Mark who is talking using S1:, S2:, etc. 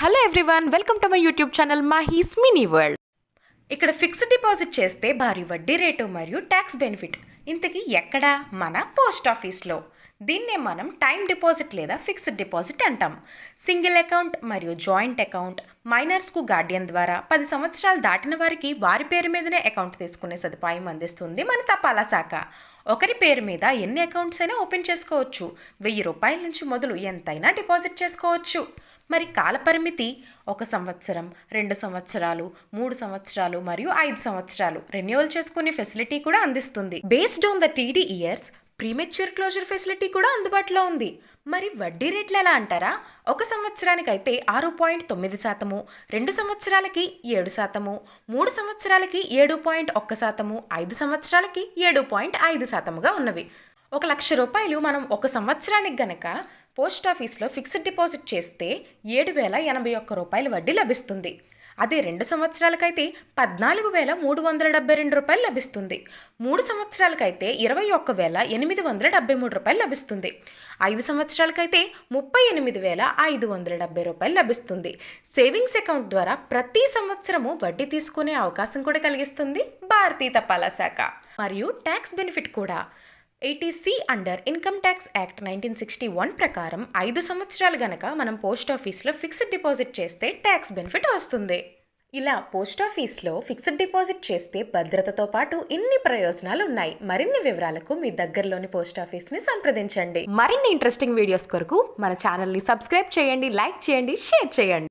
S1: Hello everyone welcome to my YouTube channel Mahi's mini world ఇక్కడ fixed deposit చేస్తే భారీ వడ్డీ రేటు మరియు ట్యాక్స్ బెనిఫిట్. ఇంతకీ ఎక్కడ? మన పోస్ట్ ఆఫీస్లో. దీన్నే మనం టైం డిపాజిట్ లేదా ఫిక్స్డ్ డిపాజిట్ అంటాం. సింగిల్ అకౌంట్ మరియు జాయింట్ అకౌంట్ మైనర్స్కు గార్డియన్ ద్వారా పది సంవత్సరాలు దాటిన వారికి వారి పేరు మీదనే అకౌంట్ తీసుకునే సదుపాయం అందిస్తుంది మన తపాలా శాఖ. ఒకరి పేరు మీద ఎన్ని అకౌంట్స్ అయినా ఓపెన్ చేసుకోవచ్చు. వెయ్యి రూపాయల నుంచి మొదలు ఎంతైనా డిపాజిట్ చేసుకోవచ్చు. మరి కాలపరిమితి ఒక సంవత్సరం రెండు సంవత్సరాలు మూడు సంవత్సరాలు మరియు ఐదు సంవత్సరాలు. రెన్యువల్ చేసుకునే ఫెసిలిటీ కూడా అందిస్తుంది. Base based on the TD years premature closure facility కూడా అందుబాటులో ఉంది. మరి వడ్డీ రేట్లు ఎలా అంటారా? ఒక సంవత్సరానికైతే ఆరు పాయింట్ తొమ్మిది శాతము రెండు సంవత్సరాలకి ఏడు శాతము మూడు సంవత్సరాలకి ఏడు పాయింట్ ఒక్క శాతము ఐదు సంవత్సరాలకి ఏడు పాయింట్ ఐదు శాతముగా ఉన్నవి. ఒక లక్ష రూపాయలు మనం ఒక సంవత్సరానికి గనక పోస్ట్ ఆఫీస్లో ఫిక్స్డ్ డిపాజిట్ చేస్తే ఏడు వేల ఎనభై ఒక్క రూపాయల వడ్డీ లభిస్తుంది. అదే రెండు సంవత్సరాలకైతే పద్నాలుగు వేల మూడు వందల డెబ్బై రెండు రూపాయలు లభిస్తుంది. మూడు సంవత్సరాలకైతే ఇరవై ఒక్క వేల ఎనిమిది వందల డెబ్బై మూడు రూపాయలు లభిస్తుంది. ఐదు సంవత్సరాలకైతే ముప్పై ఎనిమిది వేల ఐదు వందల డెబ్బై రూపాయలు లభిస్తుంది. సేవింగ్స్ అకౌంట్ ద్వారా ప్రతి సంవత్సరము వడ్డీ తీసుకునే అవకాశం కూడా కలిగిస్తుంది భారతీయ తపాలా శాఖ. మరియు ట్యాక్స్ బెనిఫిట్ కూడా. Eighty C under income tax act nineteen sixty one ప్రకారం ఐదు సంవత్సరాలు గనక మనం పోస్ట్ ఆఫీస్లో ఫిక్స్డ్ డిపాజిట్ చేస్తే ట్యాక్స్ బెనిఫిట్ వస్తుంది. ఇలా పోస్ట్ ఆఫీస్లో ఫిక్స్డ్ డిపాజిట్ చేస్తే భద్రతతో పాటు ఇన్ని ప్రయోజనాలు ఉన్నాయి. మరిన్ని వివరాలకు మీ దగ్గరలోని పోస్ట్ ఆఫీస్ని సంప్రదించండి. మరిన్ని ఇంట్రెస్టింగ్ వీడియోస్ కొరకు మన ఛానల్ని సబ్స్క్రైబ్ చేయండి లైక్ చేయండి షేర్ చేయండి.